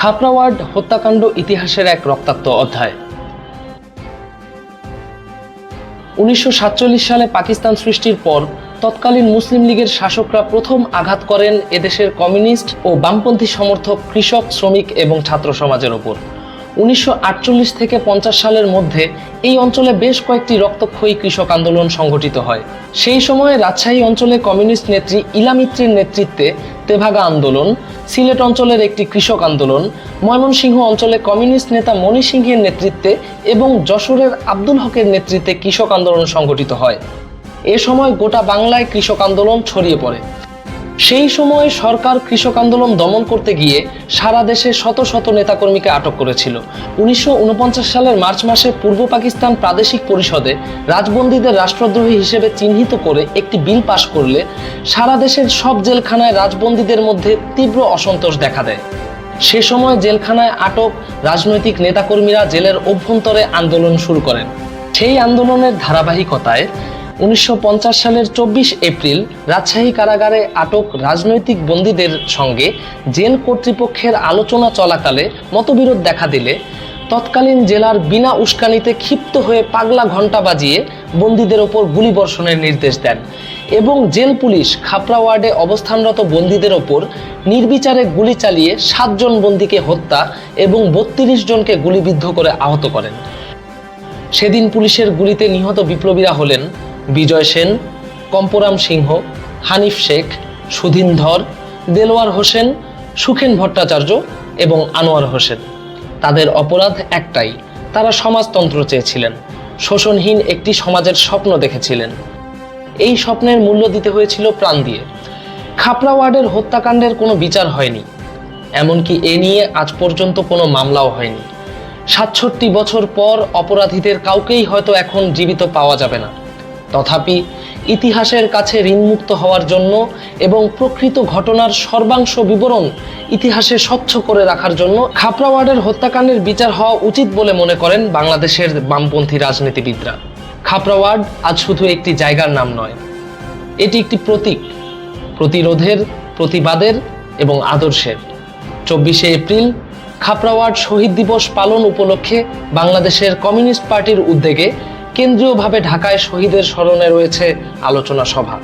খাপড়াওয়ার্ড হত্যাকাণ্ড ইতিহাসের এক রক্তাক্ত অধ্যায়। উনিশশো সাতচল্লিশ সালে পাকিস্তান সৃষ্টির পর তৎকালীন মুসলিম লীগের শাসকরা প্রথম আঘাত করেন এদেশের কমিউনিস্ট ও বামপন্থী সমর্থক, কৃষক, শ্রমিক এবং ছাত্র সমাজের ওপর। উনিশশো আটচল্লিশ থেকে পঞ্চাশ সালের মধ্যে এই অঞ্চলে বেশ কয়েকটি রক্তক্ষয়ী কৃষক আন্দোলন সংগঠিত হয়। সেই সময়ে রাজশাহী অঞ্চলে কমিউনিস্ট নেত্রী ইলামিত্রির নেতৃত্বে তেভাগা আন্দোলন, সিলেট অঞ্চলের একটি কৃষক আন্দোলন, ময়মনসিংহ অঞ্চলে কমিউনিস্ট নেতা মণি সিংহের নেতৃত্বে এবং যশোরের আব্দুল হকের নেতৃত্বে কৃষক আন্দোলন সংগঠিত হয়। এ সময় গোটা বাংলায় কৃষক আন্দোলন ছড়িয়ে পড়ে। সেই সময় সরকার কৃষক আন্দোলন দমন করতে গিয়ে সারা দেশে শত শত নেতাকর্মীকে আটক করেছিল। উনিশশো উনপঞ্চাশ সালের মার্চ মাসে পূর্ব পাকিস্তান প্রাদেশিক পরিষদে রাজবন্দীদের রাষ্ট্রদ্রোহী হিসেবে চিহ্নিত করে একটি বিল পাশ করলে সারা দেশের সব জেলখানায় রাজবন্দীদের মধ্যে তীব্র অসন্তোষ দেখা দেয়। সে সময় জেলখানায় আটক রাজনৈতিক নেতাকর্মীরা জেলের অভ্যন্তরে আন্দোলন শুরু করেন। সেই আন্দোলনের ধারাবাহিকতায় উনিশশো পঞ্চাশ সালের চব্বিশ এপ্রিল রাজশাহী কারাগারে আটক রাজনৈতিক বন্দীদের সঙ্গে জেল কর্তৃপক্ষের আলোচনা চলাকালে মতবিরোধ দেখা দিলে তৎকালীন জেলার বিনা উস্কানিতে ক্ষিপ্ত হয়ে পাগলা ঘণ্টা বাজিয়ে বন্দীদের ওপর গুলিবর্ষণের নির্দেশ দেন এবং জেল পুলিশ খাপড়া ওয়ার্ডে অবস্থানরত বন্দীদের ওপর নির্বিচারে গুলি চালিয়ে সাতজন বন্দীকে হত্যা এবং বত্রিশ জনকে গুলিবিদ্ধ করে আহত করেন। সেদিন পুলিশের গুলিতে নিহত বিপ্লবীরা হলেন বিজয় সেন, কম্পরাম সিংহ, হানিফ শেখ, সুধীন ধর, দেলোয়ার হোসেন, সুখেন ভট্টাচার্য এবং আনোয়ার হোসেন। তাদের অপরাধ একটাই, তারা সমাজতন্ত্র চেয়েছিলেন। শোষণহীন একটি সমাজের স্বপ্ন দেখেছিলেন। এই স্বপ্নের মূল্য দিতে হয়েছিল প্রাণ দিয়ে। খাপড়া ওয়ার্ডের হত্যাকাণ্ডের কোনো বিচার হয়নি। এমনকি এ নিয়ে আজ পর্যন্ত কোনো মামলাও হয়নি। সাতষট্টি বছর পর অপরাধীদের কাউকেই হয়তো এখন জীবিত পাওয়া যাবে না। তথাপি ইতিহাসের কাছে ঋণমুক্ত হওয়ার জন্য এবং প্রকৃত ঘটনার সর্বাংশ বিবরণ ইতিহাসে স্বচ্ছ করে রাখার জন্য খাপড়া ওয়ার্ডের হত্যাকাণ্ডের বিচার হওয়া উচিত বলে মনে করেন বাংলাদেশের বামপন্থী রাজনীতিবিদরা। খাপড়া ওয়ার্ড আজ শুধু একটি জায়গার নাম নয়, এটি একটি প্রতীক, প্রতিরোধের, প্রতিবাদের এবং আদর্শের। চব্বিশে এপ্রিল খাপড়াওয়ার্ড শহীদ দিবস পালন উপলক্ষে বাংলাদেশের কমিউনিস্ট পার্টির উদ্যোগে কেন্দ্রীয়ভাবে ঢাকায় শহীদের স্মরণে রয়েছে আলোচনা সভা।